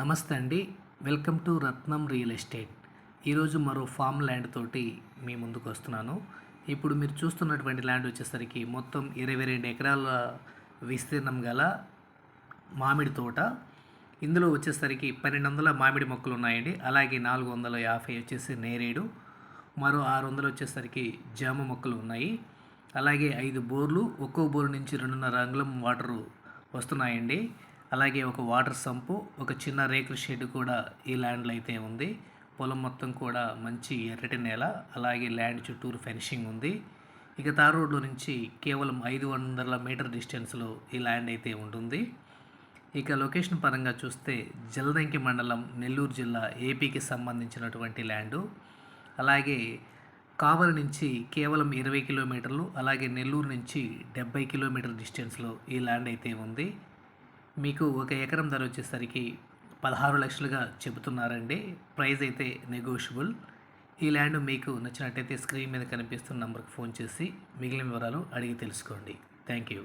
నమస్తే అండి. Welcome to Ratnam real estate. ఈరోజు మరో ఫామ్ ల్యాండ్ తోటి మీ ముందుకు వస్తున్నాను. ఇప్పుడు మీరు చూస్తున్నటువంటి ల్యాండ్ వచ్చేసరికి మొత్తం ఇరవై రెండు ఎకరాల విస్తీర్ణం గల మామిడి తోట. ఇందులో వచ్చేసరికి పన్నెండు వందల మామిడి మొక్కలు ఉన్నాయండి. అలాగే నాలుగు వందల యాభై వచ్చేసి నేరేడు. మరో ఆరు వందలు వచ్చేసరికి జామ మొక్కలు ఉన్నాయి. అలాగే ఐదు బోర్లు ఒక్కో బోర్ నుంచి రెండున్నర అంగుళం వాటరు వస్తున్నాయండి. అలాగే ఒక వాటర్ సంపు ఒక చిన్న రేకుల షెడ్ కూడా ఈ ల్యాండ్లో అయితే ఉంది. పొలం మొత్తం కూడా మంచి ఎర్రటి నేల అలాగే ల్యాండ్ చుట్టూరు ఫెన్సింగ్ ఉంది. ఇక తార్ రోడ్లో నుంచి కేవలం ఐదు వందల మీటర్ డిస్టెన్స్లో ఈ ల్యాండ్ అయితే ఉంటుంది. ఇక లొకేషన్ పరంగా చూస్తే జలదంకి మండలం నెల్లూరు జిల్లా ఏపీకి సంబంధించినటువంటి ల్యాండు. అలాగే కావలి నుంచి కేవలం ఇరవై కిలోమీటర్లు అలాగే నెల్లూరు నుంచి డెబ్బై కిలోమీటర్ డిస్టెన్స్లో ఈ ల్యాండ్ అయితే ఉంది. మీకు ఒక ఎకరం ధర వచ్చేసరికి పదహారు లక్షలుగా చెబుతున్నారండి. ప్రైస్ అయితే నెగోషియబుల్. ఈ ల్యాండ్ మీకు నచ్చినట్టయితే స్క్రీన్ మీద కనిపిస్తున్న నంబర్కి ఫోన్ చేసి మిగిలిన వివరాలు అడిగి తెలుసుకోండి. Thank you.